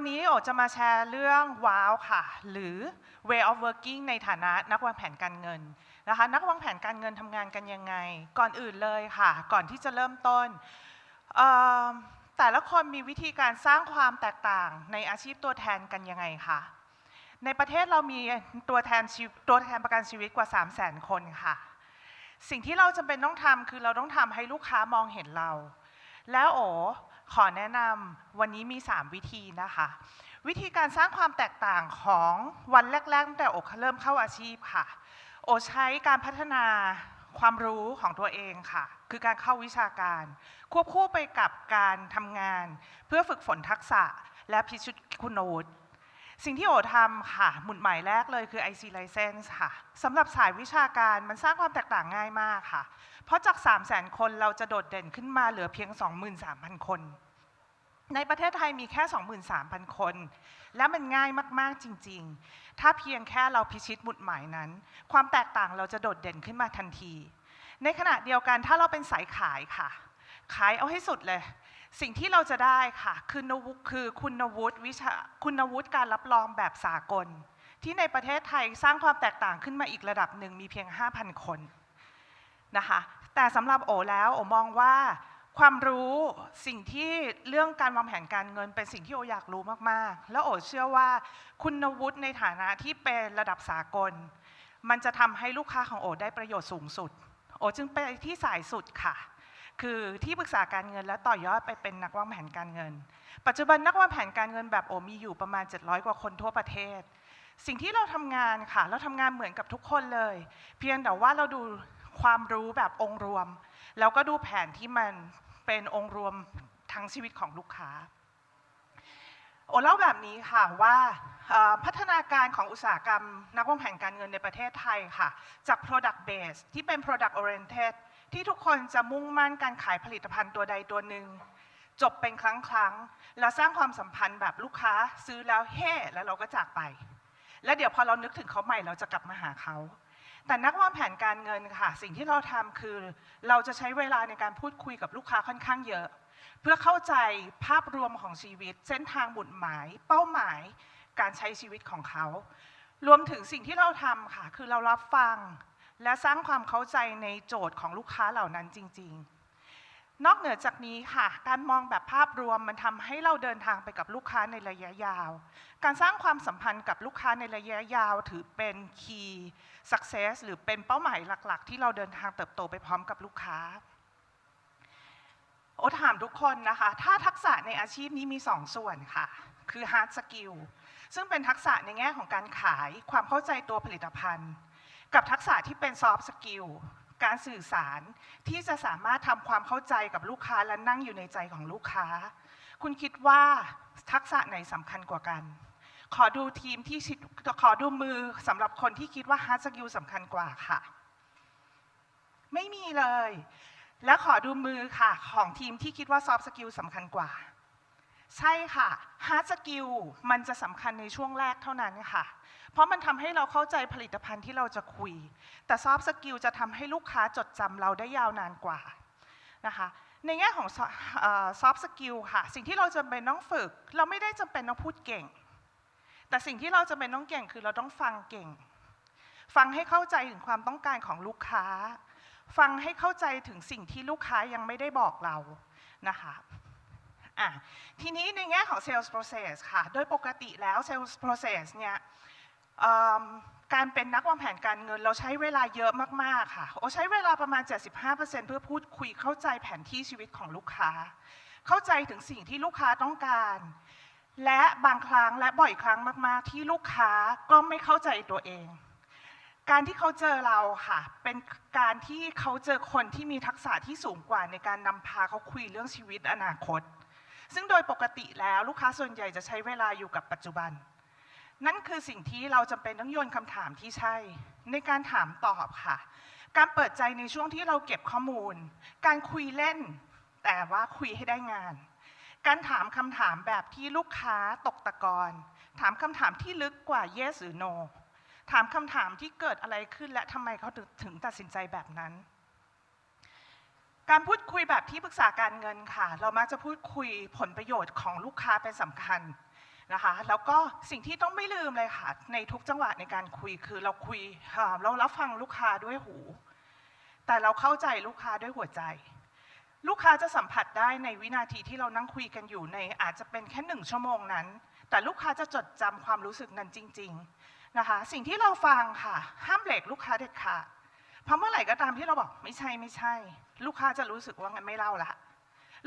วันนี้โอจะมาแชร์เรื่องว้าวค่ะ หรือ way of working ในฐานะนักวางแผนการเงินนะคะ นักวางแผนการเงินทำงานกันยังไง ก่อนอื่นเลยค่ะ ก่อนที่จะเริ่มต้น แต่ละคนมีวิธีการสร้างความแตกต่างในอาชีพตัวแทนกันยังไงคะในประเทศเรามีตัวแทนชีวิตตัวแทนประกันชีวิตกว่า 3 0 0 0 0 0 คนค่ะ สิ่งที่เราจำเป็นต้องทำคือเราต้องทำให้ลูกค้ามองเห็นเรา แล้วโอ ขอแนะนำวันนี้มี 3 วิธีนะคะ วิธีการสร้างความแตกต่างของวันแรกๆตั้งแต่โอเริ่มเข้าอาชีพค่ะ โอใช้การพัฒนาความรู้ของตัวเองค่ะ คือการเข้าวิชาการ ควบคู่ไปกับการทำงาน เพื่อฝึกฝนทักษะและพิชิตคุณโน้ต สิ่งที่โอทำค่ะ หมุดหมายแรกเลยคือ IC License ค่ะสำหรับสายวิชาการมันสร้างความแตกต่างง่ายมากค่ะ เพราะจาก 3 0 0 0 0 0 คนเราจะโดดเด่นขึ้นมาเหลือเพียง 23,000 คน ในประเทศไทยมีแค่ 23,000 คน และมันง่ายมาก ๆ จริง ๆ ถ้าเพียงแค่เราพิชิตหมุดหมายนั้น ความแตกต่างเราจะโดดเด่นขึ้นมาทันที ในขณะเดียวกันถ้าเราเป็นสายขายค่ะ ขายเอาให้สุดเลย สิ่งที่เราจะได้ค่ะคือนวุคือคุณวุฒิวิชาคุณวุฒิการรับรองแบบสากล ที่ในประเทศไทยสร้างความแตกต่างขึ้นมาอีกระดับหนึ่งมีเพียง 5,000 คนนะคะแต่สำหรับโอแล้วโอมองว่าความรู้สิ่งที่เรื่องการวางแผนการเงินเป็นสิ่งที่โออยากรู้มากๆ แล้วโอเชื่อว่าคุณวุฒิในฐานะที่เป็นระดับสากล มันจะทำให้ลูกค้าของโอได้ประโยชน์สูงสุด โอจึงไปที่สายสุดค่ะ คือที่ปรึกษาการเงินและต่อยอดไปเป็นนักวางแผนการเงิน ปัจจุบันนักวางแผนการเงินแบบโอมีอยู่ประมาณ 700 กว่าคนทั่วประเทศ สิ่งที่เราทำงานค่ะ เราทำงานเหมือนกับทุกคนเลย เพียงแต่ว่าเราดูความรู้แบบองค์รวม แล้วก็ดูแผนที่มันเป็นองค์รวมทั้งชีวิตของลูกค้า โอเล่าแบบนี้ค่ะว่าพัฒนาการของอุตสาหกรรมนักวางแผนการเงินในประเทศไทยค่ะ จาก product base ที่เป็น product oriented ที่ทุกคนจะมุ่งมั่นการขายผลิตภัณฑ์ตัวใดตัวหนึ่ง จบเป็นครั้งครั้งแล้วสร้างความสัมพันธ์แบบลูกค้าซื้อแล้วเฮ่แล้วเราก็จากไป แล้วเดี๋ยวพอเรานึกถึงเขาใหม่เราจะกลับมาหาเขาแต่นักวางแผนการเงินค่ะ สิ่งที่เราทำคือ เราจะใช้เวลาในการพูดคุยกับลูกค้าค่อนข้างเยอะ เพื่อเข้าใจภาพรวมของชีวิต เส้นทางบุญหมาย เป้าหมาย การใช้ชีวิตของเขา รวมถึงสิ่งที่เราทำค่ะ คือเรารับฟัง และสร้างความเข้าใจในโจทย์ของลูกค้าเหล่านั้นจริง ๆ นอกเหนือจากนี้ค่ะ การมองแบบภาพรวมมันทำให้เราเดินทางไปกับลูกค้าในระยะยาว การสร้างความสัมพันธ์กับลูกค้าในระยะยาว ถือเป็น key success หรือเป็นเป้าหมายหลัก ๆ ที่เราเดินทางเติบโตไปพร้อมกับลูกค้าโอถามทุกคนนะคะ ถ้าทักษะในอาชีพนี้มี 2ส่วนค่ะ คือ hard skill ซึ่งเป็นทักษะในแง่ของการขาย ความเข้าใจตัวผลิตภัณฑ์ กับทักษะที่เป็น soft skill การสื่อสารที่จะสามารถทำความเข้าใจกับลูกค้าและนั่งอยู่ในใจของลูกค้า คุณคิดว่าทักษะไหนสำคัญกว่ากัน ขอดูทีมที่ชิดขอดูมือสำหรับคนที่คิดว่า hard skill สำคัญกว่าค่ะ ไม่มีเลย และขอดูมือค่ะ ของทีมที่คิดว่า soft skill สำคัญกว่า ใช่ค่ะ hard skill มันจะสำคัญในช่วงแรกเท่านั้นค่ะ เพราะมันทำให้เราเข้าใจผลิตภัณฑ์ที่เราจะคุย แต่ soft skill จะทำให้ลูกค้าจดจำเราได้ยาวนานกว่านะคะ ในแง่ของ so- เอ่อ soft skill ค่ะ สิ่งที่เราจำเป็นต้องฝึก เราไม่ได้จำเป็นต้องพูดเก่ง แต่สิ่งที่เราจำเป็นต้องเก่งคือเราต้องฟังเก่ง ฟังให้เข้าใจถึงความต้องการของลูกค้า ฟังให้เข้าใจถึงสิ่งที่ลูกค้ายังไม่ได้บอกเรานะคะ อะทีนี้ในแง่ของ sales process ค่ะ โดยปกติแล้ว sales process เนี่ยการเป็นนักวางแผนการเงินเราใช้เวลาเยอะมาก ๆ ค่ะ โอใช้เวลาประมาณ 75%เพื่อพูดคุยเข้าใจแผนที่ชีวิตของลูกค้า เข้าใจถึงสิ่งที่ลูกค้าต้องการ และบางครั้งและบ่อยครั้งมาก ๆ ที่ลูกค้าก็ไม่เข้าใจตัวเอง การที่เขาเจอเราค่ะ เป็นการที่เขาเจอคนที่มีทักษะที่สูงกว่าในการนำพาเขาคุยเรื่องชีวิตอนาคต ซึ่งโดยปกติแล้วลูกค้าส่วนใหญ่จะใช้เวลาอยู่กับปัจจุบัน นั่นคือสิ่งที่เราจำเป็นต้องโยนคำถามที่ใช่ ในการถามตอบค่ะ การเปิดใจในช่วงที่เราเก็บข้อมูล การคุยเล่น แต่ว่าคุยให้ได้งาน การถามคำถามแบบที่ลูกค้าตกตะกอนถามคำถามที่ลึกกว่า yes หรือ no ถามคำถามที่เกิดอะไรขึ้นและทำไมเขาถึงถึงตัดสินใจแบบนั้น การพูดคุยแบบที่ปรึกษาการเงินค่ะ เรามักจะพูดคุยผลประโยชน์ของลูกค้าเป็นสำคัญนะคะ แล้วก็สิ่งที่ต้องไม่ลืมเลยค่ะ ในทุกจังหวะในการคุยคือเราคุยค่ะเรารับฟังลูกค้าด้วยหู แต่เราเข้าใจลูกค้าด้วยหัวใจ ลูกค้าจะสัมผัสได้ในวินาทีที่เรานั่งคุยกันอยู่ในอาจจะเป็นแค่หนึ่งชั่วโมงนั้น แต่ลูกค้าจะจดจำความรู้สึกนั้นจริง ๆนะคะ สิ่งที่เราฟังค่ะ ห้ามเบรกลูกค้าเด็ดขาดเพราะเมื่อไหร่ก็ตามที่เราบอกไม่ใช่ไม่ใช่ ลูกค้าจะรู้สึกว่างั้นไม่เล่าละ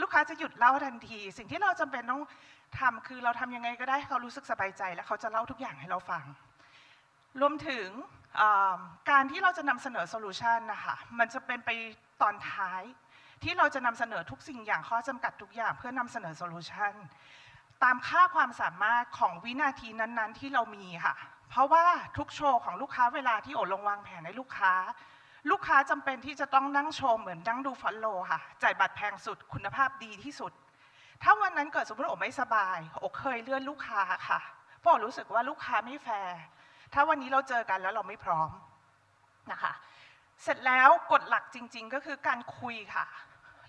ลูกค้าจะหยุดเล่าทันที สิ่งที่เราจำเป็นต้องทำคือเราทำยังไงก็ได้ให้เขารู้สึกสบายใจ และเขาจะเล่าทุกอย่างให้เราฟัง รวมถึงการที่เราจะนำเสนอโซลูชันนะคะมันจะเป็นไปตอนท้าย ที่เราจะนำเสนอทุกสิ่งอย่างข้อจำกัดทุกอย่างเพื่อนำเสนอโซลูชันตามค่าความสามารถของวินาทีนั้น ๆ ที่เรามีค่ะ เพราะว่าทุกโชว์ของลูกค้าเวลาที่โอลงวางแผนให้ลูกค้า ลูกค้าจำเป็นที่จะต้องนั่งชมเหมือนนั่งดูฟอนโลค่ะ จ่ายบัตรแพงสุดคุณภาพดีที่สุด ถ้าวันนั้นเกิดสมมติโอไม่สบายโอเคยเลื่อนลูกค้าค่ะเพราะรู้สึกว่าลูกค้าไม่แฟร์ถ้าวันนี้เราเจอกันแล้วเราไม่พร้อมนะคะ เสร็จแล้วกฎหลักจริง ๆ ก็คือการคุยค่ะ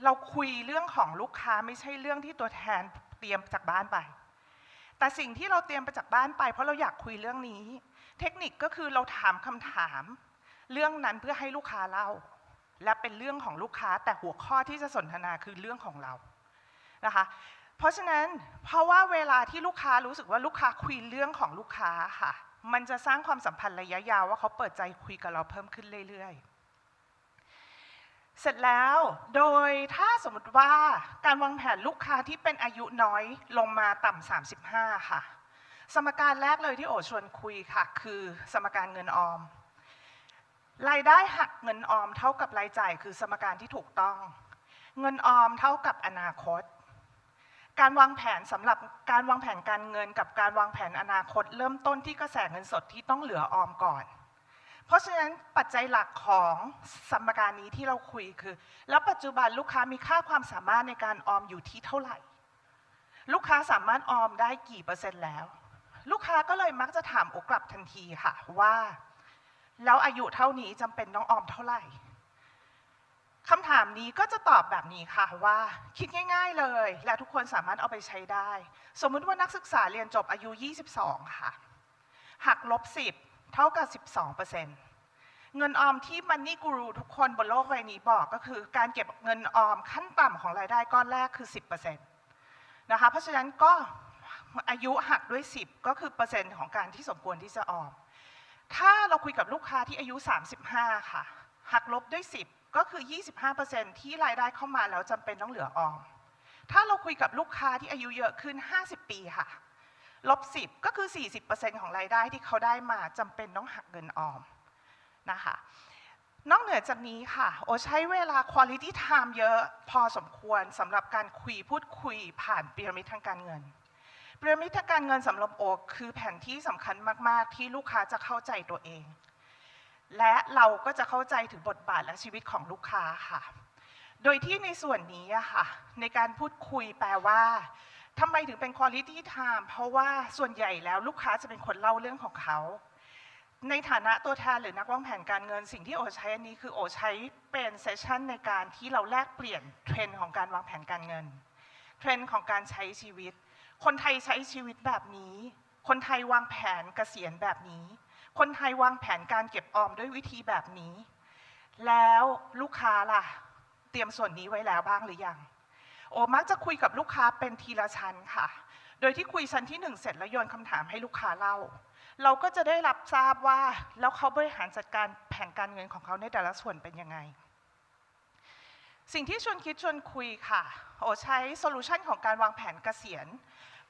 เราคุยเรื่องของลูกค้าไม่ใช่เรื่องที่ตัวแทนเตรียมจากบ้านไป แต่สิ่งที่เราเตรียมไปจากบ้านไป เพราะเราอยากคุยเรื่องนี้ เทคนิคก็คือเราถามคำถาม เรื่องนั้นเพื่อให้ลูกค้าเล่า และเป็นเรื่องของลูกค้าแต่หัวข้อที่จะสนทนาคือเรื่องของเรานะคะเพราะฉะนั้นเพราะว่าเวลาที่ลูกค้ารู้สึกว่าลูกค้าคุยเรื่องของลูกค้าค่ะ มันจะสร้างความสัมพันธ์ระยะยาวว่าเขาเปิดใจคุยกับเราเพิ่มขึ้นเรื่อยๆ เสร็จแล้วโดยถ้าสมมติว่าการวางแผนลูกค้าที่เป็นอายุน้อยลงมาต่ำ35 ค่ะ สมการแรกเลยที่โอชวนคุยค่ะ คือสมการเงินออม รายได้หักเงินออมเท่ากับรายจ่ายคือสมการที่ถูกต้อง เงินออมเท่ากับอนาคต การวางแผนสำหรับการวางแผนการเงินกับการวางแผนอนาคต เริ่มต้นที่กระแสเงินสดที่ต้องเหลือออมก่อน เพราะฉะนั้นปัจจัยหลักของสมการนี้ที่เราคุยคือ แล้วปัจจุบันลูกค้ามีค่าความสามารถในการออมอยู่ที่เท่าไหร่ ลูกค้าสามารถออมได้กี่เปอร์เซ็นต์แล้ว ลูกค้าก็เลยมักจะถามโอกลับทันทีค่ะว่า แล้วอายุเท่านี้จำเป็นต้องออมเท่าไหร่คำถามนี้ก็จะตอบแบบนี้ค่ะว่า คิดง่าย ๆเลย และทุกคนสามารถเอาไปใช้ได้ สมมุติว่านักศึกษาเรียนจบอายุ 22 ค่ะ หักลบ 10 เท่ากับ 12เปอร์เซ็นต์เงินออมที่มันนี่กูรูทุกคนบนโลกใบนี้บอกก็คือ การเก็บเงินออมขั้นต่ำของรายได้ก้อนแรกคือ 10เปอร์เซ็นต์นะคะเพราะฉะนั้นก็อายุหักด้วย 10 ก็คือเปอร์เซ็นต์ของการที่สมควรที่จะออม ถ้าเราคุยกับลูกค้าที่อายุ 35 ค่ะหักลบด้วย 10 ก็คือ 25%ที่รายได้เข้ามาแล้วจำเป็นต้องเหลือออม ถ้าเราคุยกับลูกค้าที่อายุเยอะขึ้น 50 ปีค่ะ ลบ 10 ก็คือ 40%ของรายได้ที่เขาได้มาจำเป็นต้องหักเงินออมนะคะนอกเหนือจากนี้ค่ะ โอใช้เวลา quality time เยอะพอสมควรสำหรับการคุยพูดคุยผ่านพีระมิดทางการเงิน พีระมิดทางการเงินสำหรับโอคือแผนที่สำคัญมาก ๆ ที่ลูกค้าจะเข้าใจตัวเอง และเราก็จะเข้าใจถึงบทบาทและชีวิตของลูกค้าค่ะ โดยที่ในส่วนนี้อะค่ะ ในการพูดคุยแปลว่าทำไมถึงเป็น quality time เพราะว่าส่วนใหญ่แล้วลูกค้าจะเป็นคนเล่าเรื่องของเขา ในฐานะตัวแทนหรือนักวางแผนการเงินสิ่งที่โอใช้อันนี้คือโอใช้เป็นเซสชันในการที่เราแลกเปลี่ยนเทรนด์ของการวางแผนการเงินเทรนด์ของการใช้ชีวิต คนไทยใช้ชีวิตแบบนี้ คนไทยวางแผนเกษียณแบบนี้ คนไทยวางแผนการเก็บออมด้วยวิธีแบบนี้ แล้วลูกค้าล่ะ เตรียมส่วนนี้ไว้แล้วบ้างหรือยัง โอมักจะคุยกับลูกค้าเป็นทีละชั้นค่ะ โดยที่คุยชั้นที่หนึ่งเสร็จแล้วโยนคำถามให้ลูกค้าเล่า เราก็จะได้รับทราบว่าแล้วเขาบริหารจัดการแผนการเงินของเขาในแต่ละส่วนเป็นยังไงสิ่งที่ชวนคิดชวนคุยค่ะ โอใช้โซลูชันของการวางแผนเกษียณ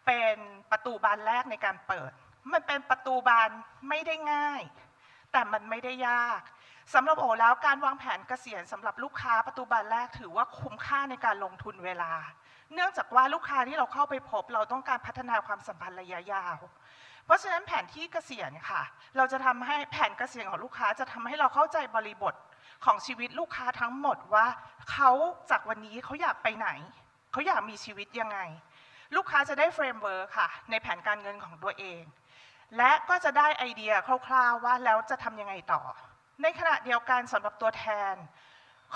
เป็นประตูบานแรกในการเปิด มันเป็นประตูบานไม่ได้ง่าย แต่มันไม่ได้ยากสำหรับโอแล้วการวางแผนเกษียณสำหรับลูกค้าประตูบานแรกถือว่าคุ้มค่าในการลงทุนเวลา เนื่องจากว่าลูกค้าที่เราเข้าไปพบ เราต้องการพัฒนาความสัมพันธ์ระยะยาว เพราะฉะนั้นแผนที่เกษียณค่ะ เราจะทำให้แผนเกษียณของลูกค้าจะทำให้เราเข้าใจบริบทของชีวิตลูกค้าทั้งหมดว่าเขาจากวันนี้เขาอยากไปไหน เขาอยากมีชีวิตยังไง ลูกค้าจะได้เฟรมเวิร์คค่ะ ในแผนการเงินของตัวเอง และก็จะได้ไอเดียคร่าวๆว่าแล้วจะทำยังไงต่อ ในขณะเดียวกันสำหรับตัวแทน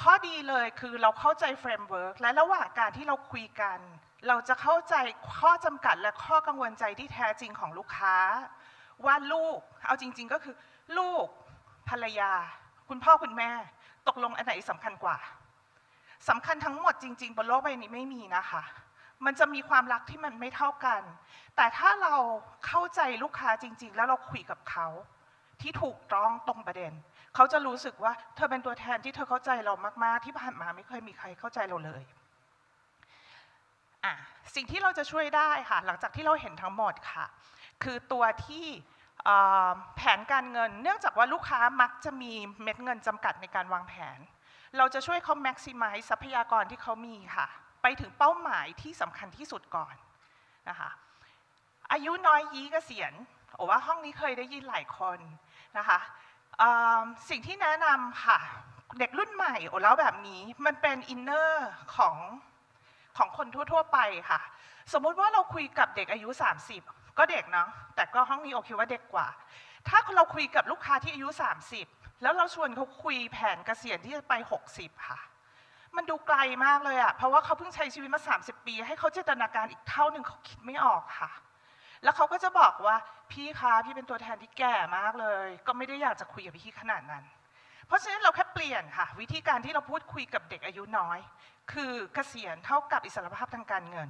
ข้อดีเลยคือเราเข้าใจเฟรมเวิร์กและระหว่างการที่เราคุยกัน เราจะเข้าใจข้อจำกัดและข้อกังวลใจที่แท้จริงของลูกค้า ว่าลูกเอาจริง ๆ ก็คือ ลูกภรรยา คุณพ่อคุณแม่ ตกลงอันไหนสำคัญกว่าสำคัญทั้งหมดจริง ๆ บนโลกใบนี้ไม่มีนะคะ มันจะมีความรักที่มันไม่เท่ากัน แต่ถ้าเราเข้าใจลูกค้าจริง ๆ แล้วเราคุยกับเขา ที่ถูกต้องตรงประเด็น เขาจะรู้สึกว่าเธอเป็นตัวแทนที่เธอเข้าใจเรามากๆ ที่ผ่านมาไม่เคยมีใครเข้าใจเราเลยอะสิ่งที่เราจะช่วยได้ค่ะ หลังจากที่เราเห็นทั้งหมดค่ะ คือตัวที่แผนการเงิน เนื่องจากว่าลูกค้ามักจะมีเม็ดเงินจำกัดในการวางแผน เราจะช่วยเขา maximize ทรัพยากรที่เขามีค่ะ ไปถึงเป้าหมายที่สำคัญที่สุดก่อนนะคะอายุน้อยยี้เกษียณโอว่าห้องนี้เคยได้ยินหลายคนนะคะสิ่งที่แนะนำค่ะ เด็กรุ่นใหม่โอ้แล้วแบบนี้มันเป็นอินเนอร์ของของคนทั่ว ๆ ไปค่ะ สมมุติว่าเราคุยกับเด็กอายุ 30 ก็เด็กเนาะแต่ก็ห้องนี้โอเคว่าเด็กกว่า ถ้าเราคุยกับลูกค้าที่อายุ 30 แล้วเราชวนเขาคุยแผนเกษียณที่จะไป 60 ค่ะ มันดูไกลมากเลยอะเพราะว่าเขาเพิ่งใช้ชีวิตมา 30 ปี ให้เขาจินตนาการอีกเท่าหนึ่งเขาคิดไม่ออกค่ะ แล้วเขาก็จะบอกว่าพี่คะพี่เป็นตัวแทนที่แก่มากเลย ก็ไม่ได้อยากจะคุยกับพี่ขนาดนั้น เพราะฉะนั้นเราแค่เปลี่ยนค่ะ วิธีการที่เราพูดคุยกับเด็กอายุน้อย คือเกษียณเท่ากับอิสรภาพทางการเงิน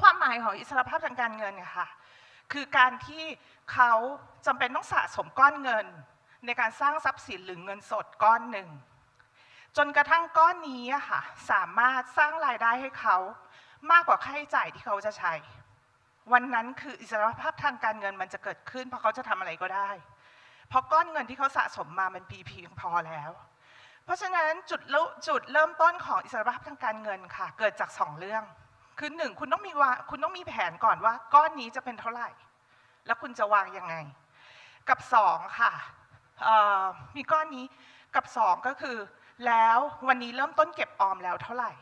ความหมายของอิสรภาพทางการเงินเนี่ยค่ะ คือการที่เขาจำเป็นต้องสะสมก้อนเงิน ในการสร้างทรัพย์สินหรือเงินสดก้อนหนึ่ง จนกระทั่งก้อนนี้ค่ะ สามารถสร้างรายได้ให้เขามากกว่าค่าใช้จ่ายที่เขาจะใช้ วันนั้นคืออิสรภาพทางการเงินมันจะเกิดขึ้น เพราะเขาจะทำอะไรก็ได้ เพราะก้อนเงินที่เขาสะสมมามันปีเพียงพอแล้ว เพราะฉะนั้นจุดเริ่มจุดเริ่มต้นของอิสรภาพทางการเงินค่ะ เกิดจากสองเรื่อง คือหนึ่งคุณต้องมีวาคุณต้องมีแผนก่อนว่า ก้อนนี้จะเป็นเท่าไหร่ แล้วคุณจะวางยังไง กับสองค่ะมีก้อนนี้กับสองก็คือ แล้ววันนี้เริ่มต้นเก็บออมแล้วเท่าไหร่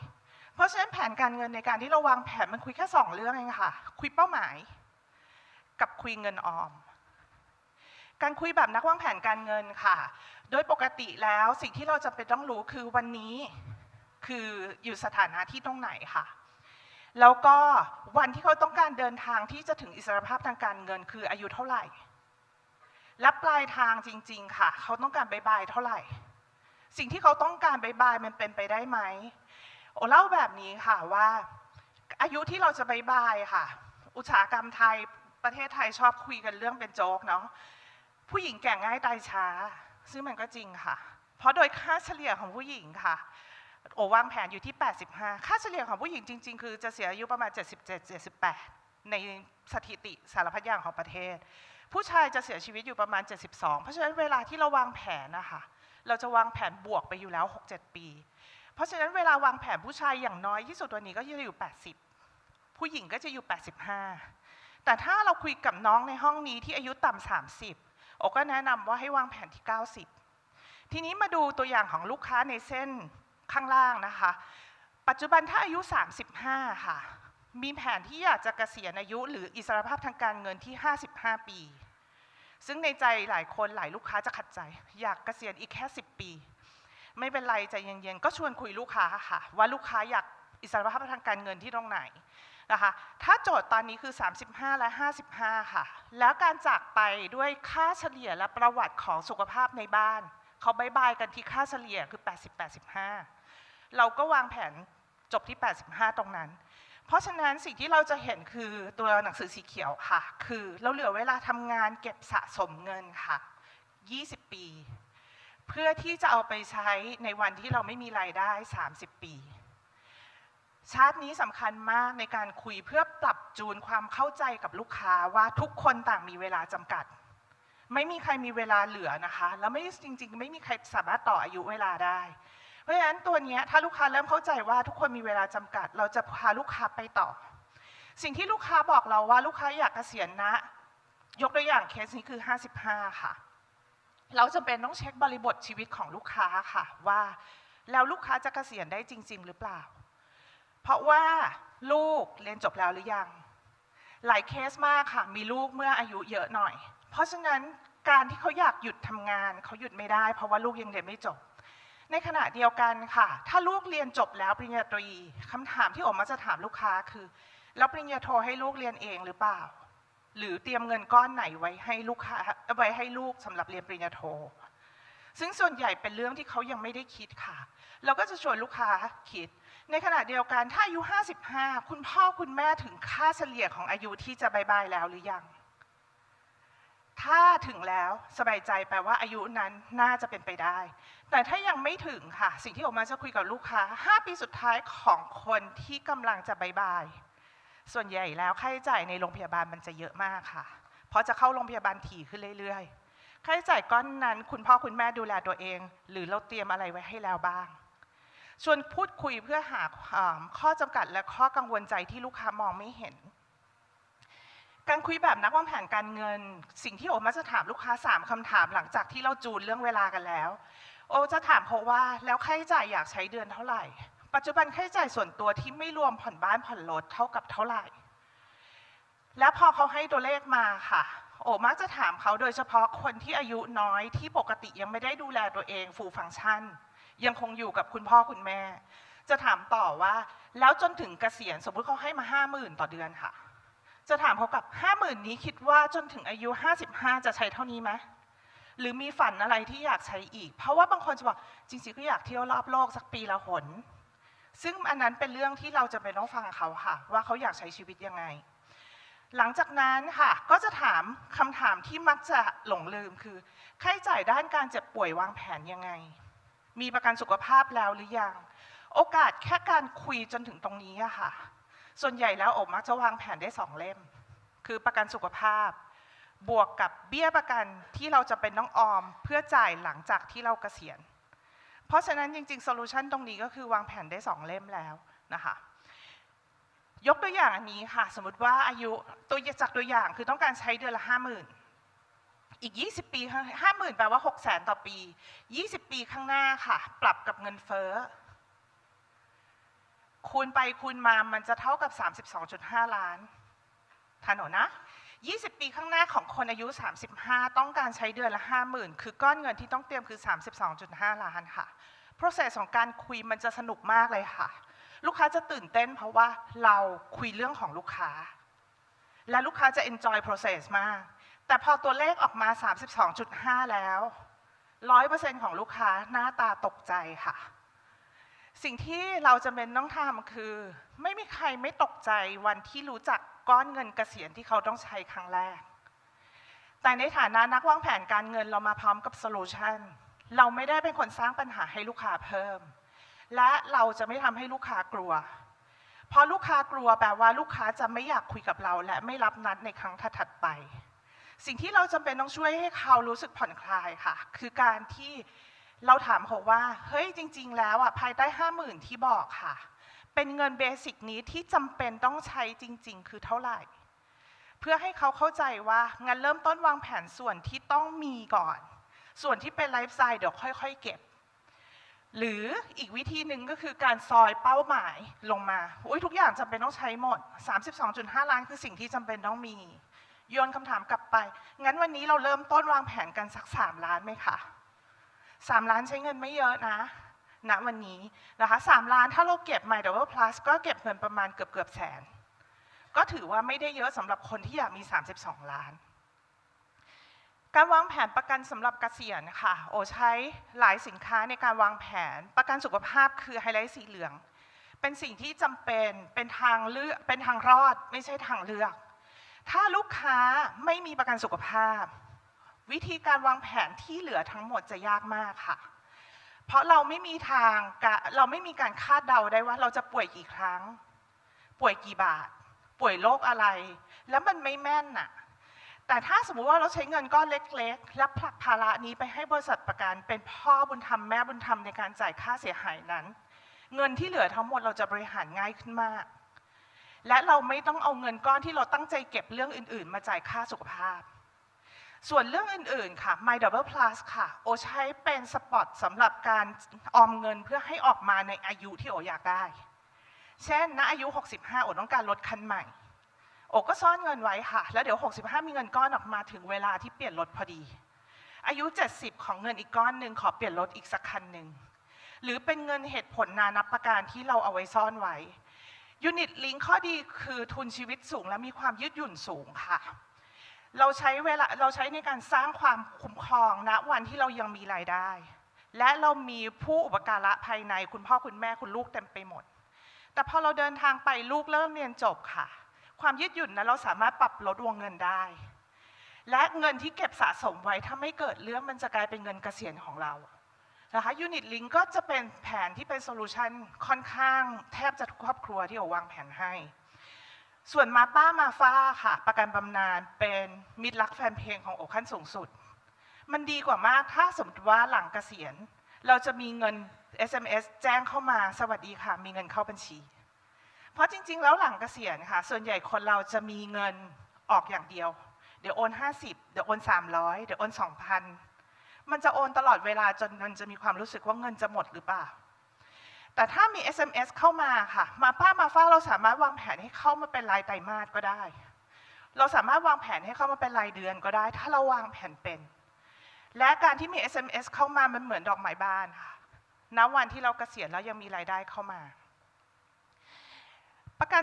เพราะฉะนั้นแผนการเงินในการที่เราวางแผนมันคุยแค่สองเรื่องเองค่ะ คุยเป้าหมาย กับคุยเงินออม การคุยแบบนักวางแผนการเงินค่ะ โดยปกติแล้วสิ่งที่เราจะเป็นต้องรู้คือวันนี้คืออยู่สถานะที่ตรงไหนค่ะ แล้วก็วันที่เขาต้องการเดินทางที่จะถึงอิสรภาพทางการเงิน คืออายุเท่าไหร่ และปลายทางจริง ๆ ค่ะ เขาต้องการบายบายเท่าไหร่ สิ่งที่เขาต้องการบายบายมันเป็นไปได้ไหมโอเล่าแบบนี้ค่ะว่า อายุที่เราจะบายบายค่ะ อุตสาหกรรมไทยประเทศไทยชอบคุยกันเรื่องเป็นโจ๊กเนาะผู้หญิงแก่ง่ายตายช้า ซึ่งมันก็จริงค่ะ เพราะโดยค่าเฉลี่ยของผู้หญิงค่ะ โอวางแผนอยู่ที่ 85 ค่าเฉลี่ยของผู้หญิงจริง ๆ คือจะเสียอายุประมาณ 77 78 ในสถิติสารพัดอย่างของประเทศ ผู้ชายจะเสียชีวิตอยู่ประมาณ 72 เพราะฉะนั้นเวลาที่เราวางแผนนะคะ เราจะวางแผนบวกไปอยู่แล้ว 6-7 ปี เพราะฉะนั้นเวลาวางแผนผู้ชายอย่างน้อยที่สุดตัวนี้ก็จะอยู่ 80 ผู้หญิงก็จะอยู่ 85 แต่ถ้าเราคุยกับน้องในห้องนี้ที่อายุต่ำ30โอก็แนะนำว่าให้วางแผนที่ 90 ทีนี้มาดูตัวอย่างของลูกค้าในเส้นข้างล่างนะคะ ปัจจุบันถ้าอายุ 35 ค่ะ มีแผนที่อยากจะเกษียณอายุ หรืออิสรภาพทางการเงินที่ 55 ปี ซึ่งในใจหลายคนหลายลูกค้าจะขัดใจ อยากเกษียณอีกแค่ 10 ปี ไม่เป็นไรใจเย็นๆ ก็ชวนคุยลูกค้าค่ะ ว่าลูกค้าอยากอิสรภาพทางการเงินที่ตรงไหนนะคะถ้าโจทย์ตอนนี้คือ 35 และ 55 ค่ะ แล้วการจากไปด้วยค่าเฉลี่ยและประวัติของสุขภาพในบ้าน เขาบายบายกันที่ค่าเฉลี่ยคือ 80-85 เราก็วางแผนจบที่ 85 ตรงนั้น เพราะฉะนั้นสิ่งที่เราจะเห็นคือตัวหนังสือสีเขียวค่ะ คือเราเหลือเวลาทำงานเก็บสะสมเงินค่ะ 20 ปี เพื่อที่จะเอาไปใช้ในวันที่เราไม่มีรายได้ 30 ปี ชาร์ตนี้สำคัญมากในการคุยเพื่อปรับจูนความเข้าใจกับลูกค้าว่าทุกคนต่างมีเวลาจำกัด ไม่มีใครมีเวลาเหลือนะคะ แล้วไม่จริง ๆ ไม่มีใครสามารถต่ออายุเวลาได้ เพราะฉะนั้นตัวนี้ถ้าลูกค้าเริ่มเข้าใจว่าทุกคนมีเวลาจำกัด เราจะพาลูกค้าไปต่อ สิ่งที่ลูกค้าบอกเราว่าลูกค้าอยากเกษียณนะ ยกตัวอย่างเคสนี้คือ 55 ค่ะ เราจะเป็นต้องเช็คบริบทชีวิตของลูกค้าค่ะว่า แล้วลูกค้าจะเกษียณได้จริง ๆ หรือเปล่า เพราะว่าลูกเรียนจบแล้วหรือยัง หลายเคสมากค่ะ มีลูกเมื่ออายุเยอะหน่อย เพราะฉะนั้นการที่เขาอยากหยุดทำงานเขาหยุดไม่ได้ เพราะว่าลูกยังเรียนไม่จบ ในขณะเดียวกันค่ะ ถ้าลูกเรียนจบแล้วปริญญาตรีคำถามที่โอมักจะถามลูกค้าคือ แล้วปริญญาโทให้ลูกเรียนเองหรือเปล่า หรือเตรียมเงินก้อนไหนไว้ให้ลูกค้าไว้ให้ลูกสำหรับเรียนปริญญาโท ซึ่งส่วนใหญ่เป็นเรื่องที่เขายังไม่ได้คิดค่ะ เราก็จะชวนลูกค้าคิด ในขณะเดียวกันถ้าอายุ 55 คุณพ่อคุณแม่ถึงค่าเฉลี่ยของอายุที่จะบายบายแล้วหรือยัง ถ้าถึงแล้วสบายใจแปลว่าอายุนั้นน่าจะเป็นไปได้ แต่ถ้ายังไม่ถึงค่ะ สิ่งที่ออกมาจะคุยกับลูกค้า 5 ปีสุดท้ายของคนที่กำลังจะบายบาย ส่วนใหญ่แล้วค่าใช้จ่ายในโรงพยาบาลมันจะเยอะมากค่ะ เพราะจะเข้าโรงพยาบาลถี่ขึ้นเรื่อยๆ ค่าใช้จ่ายก้อนนั้น คุณพ่อคุณแม่ดูแลตัวเอง หรือเราเตรียมอะไรไว้ให้แล้วบ้าง ชวนพูดคุยเพื่อหาอ่าข้อจำกัดและข้อกังวลใจที่ลูกค้ามองไม่เห็น การคุยแบบนักวางแผนการเงิน สิ่งที่โอมักจะถามลูกค้า 3คำถามหลังจากที่เราจูนเรื่องเวลากันแล้ว โอจะถามเขาว่าแล้วค่าใช้จ่ายอยากใช้เดือนเท่าไหร่ ปัจจุบันค่าใช้จ่ายส่วนตัวที่ไม่รวมผ่อนบ้านผ่อนรถเท่ากับเท่าไหร่ และพอเขาให้ตัวเลขมาค่ะ โอมักจะถามเขาโดยเฉพาะคนที่อายุน้อยที่ปกติยังไม่ได้ดูแลตัวเองฟูลฟังชันยังคงอยู่กับคุณพ่อคุณแม่ จะถามต่อว่า แล้วจนถึงเกษียณสมมุติเขาให้มาห้าหมื่นต่อเดือนค่ะ จะถามเขากับห้าหมื่นนี้คิดว่าจนถึงอายุ55จะใช้เท่านี้ไหมหรือมีฝันอะไรที่อยากใช้อีก เพราะว่าบางคนจะบอกจริงๆก็อยากเที่ยวรอบโลกสักปีละหน ซึ่งอันนั้นเป็นเรื่องที่เราจะเป็นต้องฟังเขาค่ะ ว่าเขาอยากใช้ชีวิตยังไง หลังจากนั้นค่ะ ก็จะถามคำถามที่มักจะหลงลืมคือค่าใช้จ่ายด้านการเจ็บป่วยวางแผนยังไง มีประกันสุขภาพแล้วหรือยัง โอกาสแค่การคุยจนถึงตรงนี้อะค่ะ ส่วนใหญ่แล้วอบมักจะวางแผนได้สองเล่ม คือประกันสุขภาพ บวกกับเบี้ยประกันที่เราจะเป็นต้องออม เพื่อจ่ายหลังจากที่เราเกษียณ เพราะฉะนั้นจริงๆโซลูชันตรงนี้ก็คือวางแผนได้สองเล่มแล้วนะคะยกตัวอย่างอันนี้ค่ะ สมมติว่าอายุตัวจากตัวอย่างคือต้องการใช้เดือนละห้าหมื่นอีก 20 ปีห้าหมื่นแปลว่า 6 0แสนต่อปี 20 ปีข้างหน้าค่ะ ปรับกับเงินเฟ้อ คูณไปคูณมามันจะเท่ากับ 32.5 ล้านทันหนนะ 20 ปีข้างหน้าของคนอายุ 35 ต้องการใช้เดือนละ 50,000 คือก้อนเงินที่ต้องเตรียมคือ 32.5 ล้านค่ะ process ของการคุยมันจะสนุกมากเลยค่ะ ลูกค้าจะตื่นเต้นเพราะว่าเราคุยเรื่องของลูกค้า และลูกค้าจะ enjoy process มาก แต่พอตัวเลขออกมา 32.5 แล้ว 100%ของลูกค้าหน้าตาตกใจค่ะ สิ่งที่เราจะเป็นต้องทำคือ ไม่มีใครไม่ตกใจวันที่รู้จักก้อนเงินเกษียณที่เขาต้องใช้ครั้งแรก แต่ในฐานะนักวางแผนการเงินเรามาพร้อมกับโซลูชันเราไม่ได้เป็นคนสร้างปัญหาให้ลูกค้าเพิ่ม และเราจะไม่ทำให้ลูกค้ากลัว เพราะลูกค้ากลัวแปลว่าลูกค้าจะไม่อยากคุยกับเรา และไม่รับนัดในครั้งถัดไป สิ่งที่เราจำเป็นต้องช่วยให้เขารู้สึกผ่อนคลายค่ะ คือการที่ เราถามเขาว่า เฮ้ยจริง ๆ แล้วอะภายใต้ห้าหมื่นที่บอกค่ะ เป็นเงินเบสิกนี้ที่จำเป็นต้องใช้จริง ๆ คือเท่าไหร่ เพื่อให้เขาเข้าใจว่างั้นเริ่มต้นวางแผนส่วนที่ต้องมีก่อน ส่วนที่เป็นไลฟ์สไตล์เดี๋ยวค่อย ๆ เก็บ หรืออีกวิธีหนึ่งก็คือการซอยเป้าหมายลงมาอุ้ยทุกอย่างจำเป็นต้องใช้หมด 32.5 ล้านคือสิ่งที่จำเป็นต้องมีโยนคำถามกลับไป งั้นวันนี้เราเริ่มต้นวางแผนกันสัก 3 ล้านไหมคะ 3ล้านใช้เงินไม่เยอะนะณวันนี้นะคะ3ล้านถ้าเราเก็บ My Double Plus ก็เก็บเงินประมาณเกือบเกือบแสน ก็ถือว่าไม่ได้เยอะสำหรับคนที่อยากมี 32 ล้าน การวางแผนประกันสำหรับเกษียณค่ะ โอใช้หลายสินค้าในการวางแผน ประกันสุขภาพคือไฮไลท์สีเหลือง เป็นสิ่งที่จำเป็น เป็นทางเลือก เป็นทางรอด ไม่ใช่ทางเลือก ถ้าลูกค้าไม่มีประกันสุขภาพ วิธีการวางแผนที่เหลือทั้งหมดจะยากมากค่ะ เพราะเราไม่มีทางเราไม่มีการคาดเดาได้ว่า เราจะป่วยกี่ครั้ง ป่วยกี่บาท ป่วยโรคอะไร แล้วมันไม่แม่นน่ะ แต่ถ้าสมมุติว่าเราใช้เงินก้อนเล็กๆ และผลักภาระนี้ไปให้บริษัทประกันเป็นพ่อบุญธรรมแม่บุญธรรมในการจ่ายค่าเสียหายนั้น เงินที่เหลือทั้งหมดเราจะบริหารง่ายขึ้นมาก และเราไม่ต้องเอาเงินก้อนที่เราตั้งใจเก็บเรื่องอื่น ๆ มาจ่ายค่าสุขภาพ ส่วนเรื่องอื่นๆ ค่ะ My Double Plus ค่ะ โอใช้เป็นสปอตสำหรับการออมเงินเพื่อให้ออกมาในอายุที่โออยากได้ เช่น ณ อายุ 65 โอต้องการรถคันใหม่ โอก็ซ่อนเงินไว้ค่ะ แล้วเดี๋ยว 65 มีเงินก้อนออกมาถึงเวลาที่เปลี่ยนรถพอดี อายุ 70 ของเงินอีกก้อนหนึ่งขอเปลี่ยนรถอีกสักคันหนึ่ง หรือเป็นเงินเหตุผลนานับประการที่เราเอาไว้ซ่อนไว้ยูนิตลิงข้อดีคือทุนชีวิตสูงและมีความยืดหยุ่นสูงค่ะ เราใช้เวลาเราใช้ในการสร้างความคุ้มครองณวันที่เรายังมีรายได้ และเรามีผู้อุปการะภายในคุณพ่อคุณแม่คุณลูกเต็มไปหมด แต่พอเราเดินทางไปลูกเริ่มเรียนจบค่ะ ความยืดหยุ่นนั้นเราสามารถปรับลดวงเงินได้ และเงินที่เก็บสะสมไว้ถ้าไม่เกิดเรื่องมันจะกลายเป็นเงินเกษียณของเรานะคะยูนิตลิงก็จะเป็นแผนที่เป็นโซลูชันค่อนข้างแทบจะทุกครอบครัวที่เราวางแผนให้ ส่วนมาป้ามาฟ้าค่ะ ประกันบำนาญเป็นมิตรรักแฟนเพลงของโอขั้นสูงสุด มันดีกว่ามากถ้าสมมติว่าหลังเกษียณ เราจะมีเงิน SMS แจ้งเข้ามาสวัสดีค่ะ มีเงินเข้าบัญชี เพราะจริง ๆ แล้วหลังเกษียณค่ะ ส่วนใหญ่คนเราจะมีเงินออกอย่างเดียว เดี๋ยวโอน 50 เดี๋ยวโอน 300 เดี๋ยวโอน 2,000 มันจะโอนตลอดเวลาจนมันจะมีความรู้สึกว่าเงินจะหมดหรือเปล่า แต่ถ้ามี SMS เข้ามาค่ะ มาป้ามาฟ้าเราสามารถวางแผนให้เข้ามาเป็นรายไตรมาสก็ได้ เราสามารถวางแผนให้เข้ามาเป็นรายเดือนก็ได้ ถ้าเราวางแผนเป็น และการที่มี SMS เข้ามามันเหมือนดอกไม้บานค่ะณวันที่เราเกษียณแล้วยังมีรายได้เข้ามา ประกัน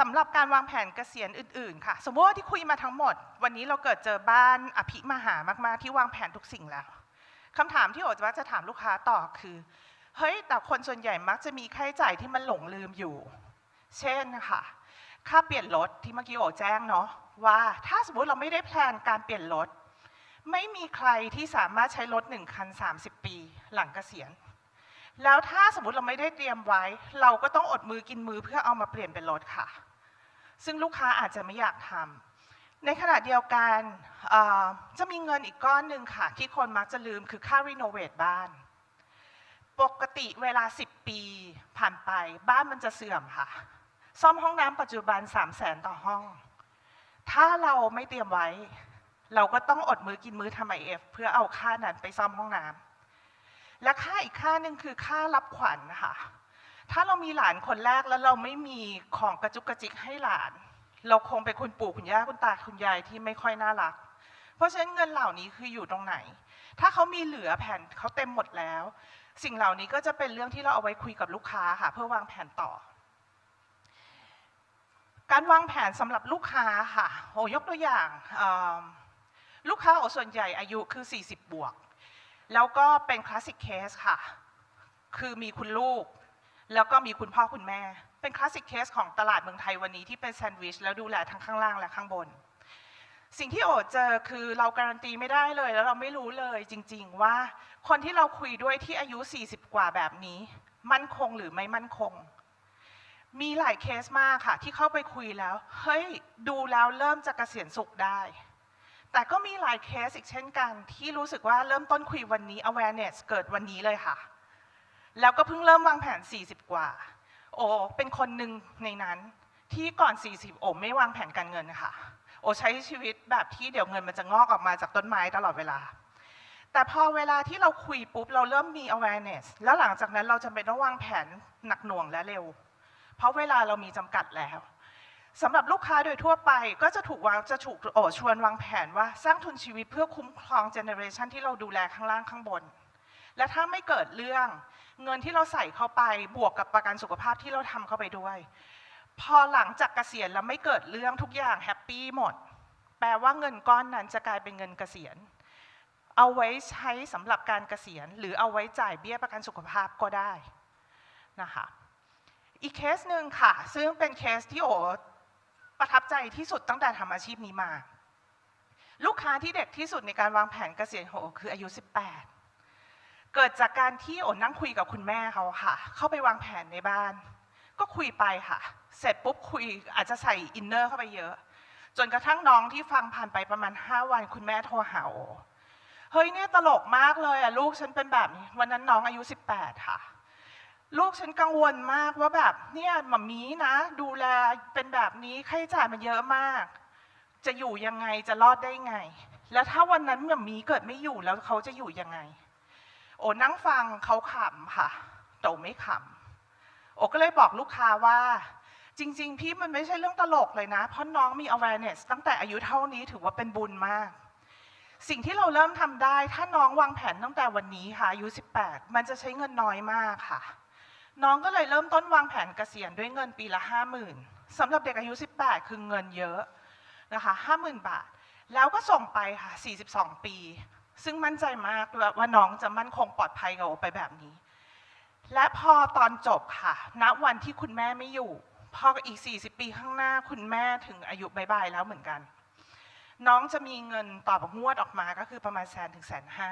สำหรับการวางแผนเกษียณอื่น ๆ ค่ะ สมมติว่าที่คุยมาทั้งหมด วันนี้เราเกิดเจอบ้านอภิมหามาก ๆ ที่วางแผนทุกสิ่งแล้วคำถามที่โอจะว่าจะถามลูกค้าต่อคือ เฮ้ยแต่คนส่วนใหญ่มักจะมีค่าใช้จ่ายที่มันหลงลืมอยู่ เช่นค่ะค่าเปลี่ยนรถที่เมื่อกี้โอแจ้งเนาะว่าถ้าสมมติเราไม่ได้แพลนการเปลี่ยนรถไม่มีใครที่สามารถใช้รถหนึ่งคัน 30 ปีหลังเกษียณ แล้วถ้าสมมติเราไม่ได้เตรียมไว้ เราก็ต้องอดมือกินมือเพื่อเอามาเปลี่ยนเป็นรถค่ะ ซึ่งลูกค้าอาจจะไม่อยากทำในขณะเดียวกันจะมีเงินอีกก้อนหนึ่งค่ะ ที่คนมักจะลืมคือค่ารีโนเวทบ้าน ปกติเวลา 10 ปีผ่านไปบ้านมันจะเสื่อมค่ะ ซ่อมห้องน้ำปัจจุบัน 3 0 0แสนต่อห้อง ถ้าเราไม่เตรียมไว้ เราก็ต้องอดมือกินมือทำไอเอฟเพื่อเอาค่านั้นไปซ่อมห้องน้ำและค่าอีกค่าหนึ่งคือค่ารับขวัญค่ะถ้าเรามีหลานคนแรกแล้วเราไม่มีของกระจุกกระจิกให้หลาน เราคงเป็นคุณปู่คุณย่าคุณตาคุณยายที่ไม่ค่อยน่ารัก เพราะฉะนั้นเงินเหล่านี้คืออยู่ตรงไหน ถ้าเขามีเหลือแผ่นเขาเต็มหมดแล้ว สิ่งเหล่านี้ก็จะเป็นเรื่องที่เราเอาไว้คุยกับลูกค้าค่ะ เพื่อวางแผนต่อ การวางแผนสำหรับลูกค้าค่ะโอ้ยกตัวอย่างลูกค้าโอส่วนใหญ่อายุคือ 40 บวก แล้วก็เป็นคลาสสิกเคสค่ะ คือมีคุณลูก แล้วก็มีคุณพ่อคุณแม่ เป็นคลาสสิกเคสของตลาดเมืองไทยวันนี้ที่เป็นแซนด์วิชแล้วดูแลทั้งข้างล่างและข้างบน สิ่งที่โอเจอคือเราการันตีไม่ได้เลย แล้วเราไม่รู้เลยจริง ๆ ว่า คนที่เราคุยด้วยที่อายุ 40 กว่าแบบนี้ มั่นคงหรือไม่มั่นคง มีหลายเคสมากค่ะ ที่เข้าไปคุยแล้ว เฮ้ย ดูแล้วเริ่มจะเกษียณสุขได้ แต่ก็มีหลายเคสอีกเช่นกัน ที่รู้สึกว่าเริ่มต้นคุยวันนี้ awareness เกิดวันนี้เลยค่ะ แล้วก็เพิ่งเริ่มวางแผน 40 กว่า โอเป็นคนหนึ่งในนั้น ที่ก่อน 40 โอไม่วางแผนการเงินค่ะ โอใช้ชีวิตแบบที่เดี๋ยวเงินมันจะงอกออกมาจากต้นไม้ตลอดเวลา แต่พอเวลาที่เราคุยปุ๊บเราเริ่มมี awareness แล้วหลังจากนั้นเราจะเป็นต้องวางแผนหนักหน่วงและเร็ว เพราะเวลาเรามีจำกัดแล้วสำหรับลูกค้าโดยทั่วไปก็จะถูกวางจะถูกโอชวนวางแผนว่าสร้างทุนชีวิตเพื่อคุ้มครองเจเนอเรชันที่เราดูแลข้างล่างข้างบน และถ้าไม่เกิดเรื่อง เงินที่เราใส่เข้าไปบวกกับประกันสุขภาพที่เราทำเข้าไปด้วย พอหลังจากเกษียณแล้วไม่เกิดเรื่องทุกอย่างแฮปปี้หมด แปลว่าเงินก้อนนั้นจะกลายเป็นเงินเกษียณ เอาไว้ใช้สำหรับการเกษียณ หรือเอาไว้จ่ายเบี้ยประกันสุขภาพก็ได้นะคะอีกเคสหนึ่งค่ะ ซึ่งเป็นเคสที่โอประทับใจที่สุดตั้งแต่ทำอาชีพนี้มา ลูกค้าที่เด็กที่สุดในการวางแผนเกษียณของโอคืออายุ 18 เกิดจากการที่โอนั่งคุยกับคุณแม่เขาค่ะ เข้าไปวางแผนในบ้าน ก็คุยไปค่ะ เสร็จปุ๊บคุยอาจจะใส่อินเนอร์เข้าไปเยอะ จนกระทั่งน้องที่ฟังผ่านไปประมาณ 5 วันคุณแม่โทรหาโอเฮ้ยเนี่ยตลกมากเลยอะลูกฉันเป็นแบบนี้ วันนั้นน้องอายุ 18 ค่ะ ลูกฉันกังวลมากว่าแบบเนี่ยหมามีนะ ดูแลเป็นแบบนี้ค่าใช้จ่ายมันเยอะมาก จะอยู่ยังไงจะรอดได้ไง แล้วถ้าวันนั้นหมามีเกิดไม่อยู่แล้วเขาจะอยู่ยังไง โอ้นั่งฟังเขาขำค่ะแต่ไม่ขำ อก็เลยบอกลูกค้าว่า จริง ๆ พี่มันไม่ใช่เรื่องตลกเลยนะ เพราะน้องมี awareness ตั้งแต่อายุเท่านี้ถือว่าเป็นบุญมาก สิ่งที่เราเริ่มทำได้ ถ้าน้องวางแผนตั้งแต่วันนี้ค่ะอายุ 18 มันจะใช้เงินน้อยมากค่ะ น้องก็เลยเริ่มต้นวางแผนเกษียณด้วยเงินปีละ 50,000สำหรับเด็กอายุ 18 คือเงินเยอะนะคะ50,000 บาท แล้วก็ส่งไปค่ะ 42 ปี ซึ่งมั่นใจมากด้วยว่าน้องจะมั่นคงปลอดภัยกับโอไปแบบนี้ และพอตอนจบค่ะ ณ วันที่คุณแม่ไม่อยู่ พออีก 40 ปีข้างหน้าคุณแม่ถึงอายุบายบายแล้วเหมือนกัน น้องจะมีเงินต่องวดออกมาก็คือประมาณแสนถึงแสนห้า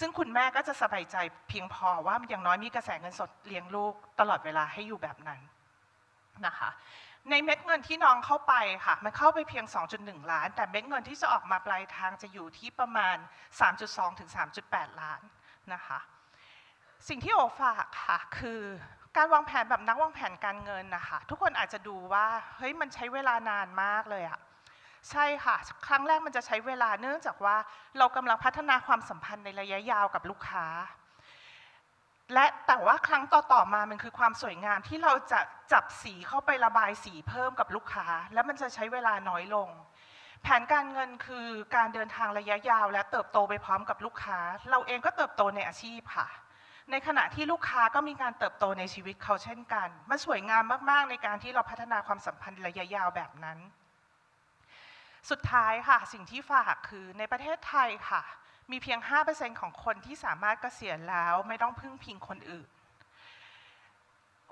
ซึ่งคุณแม่ก็จะสบายใจเพียงพอว่าอย่างน้อยมีกระแสเงินสดเลี้ยงลูกตลอดเวลาให้อยู่แบบนั้นนะคะ ในเม็ดเงินที่น้องเข้าไปค่ะ มันเข้าไปเพียง 2.1 ล้าน แต่เม็ดเงินที่จะออกมาปลายทางจะอยู่ที่ประมาณ 3.2 ถึง 3.8 ล้านนะคะ สิ่งที่โอฝากค่ะคือการวางแผนแบบนักวางแผนการเงินนะคะทุกคนอาจจะดูว่าเฮ้ยมันใช้เวลานานมากเลยอะใช่ค่ะ ครั้งแรกมันจะใช้เวลาเนื่องจากว่าเรากำลังพัฒนาความสัมพันธ์ในระยะยาวกับลูกค้า และแต่ว่าครั้งต่อๆมามันคือความสวยงามที่เราจะจับสีเข้าไประบายสีเพิ่มกับลูกค้า และมันจะใช้เวลาน้อยลง แผนการเงินคือการเดินทางระยะยาว และเติบโตไปพร้อมกับลูกค้า เราเองก็เติบโตในอาชีพค่ะ ในขณะที่ลูกค้าก็มีการเติบโตในชีวิตเขาเช่นกัน มันสวยงามมาก ๆ ในการที่เราพัฒนาความสัมพันธ์ระยะยาวแบบนั้น สุดท้ายค่ะ สิ่งที่ฝากคือในประเทศไทยค่ะ มีเพียง 5%ของคนที่สามารถเกษียณแล้วไม่ต้องพึ่งพิงคนอื่น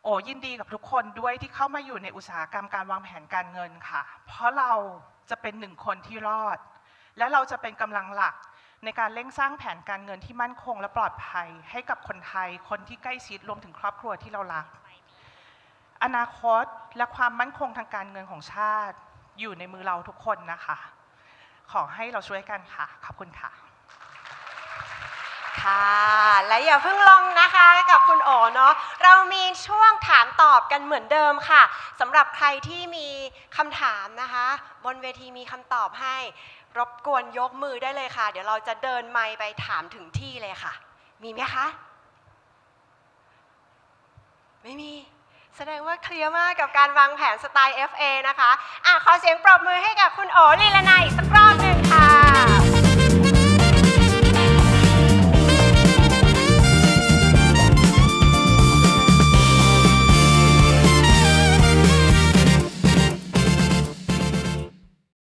โอ้ยินดีกับทุกคนด้วยที่เข้ามาอยู่ในอุตสาหกรรมการวางแผนการเงินค่ะ เพราะเราจะเป็นหนึ่งคนที่รอด และเราจะเป็นกำลังหลัก ในการเร่งสร้างแผนการเงินที่มั่นคงและปลอดภัย ให้กับคนไทย คนที่ใกล้ชิดรวมถึงครอบครัวที่เรารัก อนาคตและความมั่นคงทางการเงินของชาติ อยู่ในมือเราทุกคนนะคะ ขอให้เราช่วยกันค่ะ ขอบคุณค่ะค่ะ และอย่าเพิ่งลงนะคะกับคุณโอเนาะเรามีช่วงถามตอบกันเหมือนเดิมค่ะสำหรับใครที่มีคำถามนะคะ บนเวทีมีคำตอบให้ รบกวนยกมือได้เลยค่ะ เดี๋ยวเราจะเดินไมค์ไปถามถึงที่เลยค่ะ มีไหมคะ ไม่มี แสดงว่าเคลียร์มากกับการวางแผนสไตล์ FA นะคะ อะ ขอเสียงปรบมือให้กับคุณโอลีละนายอีกสักรอบหนึ่งค่ะ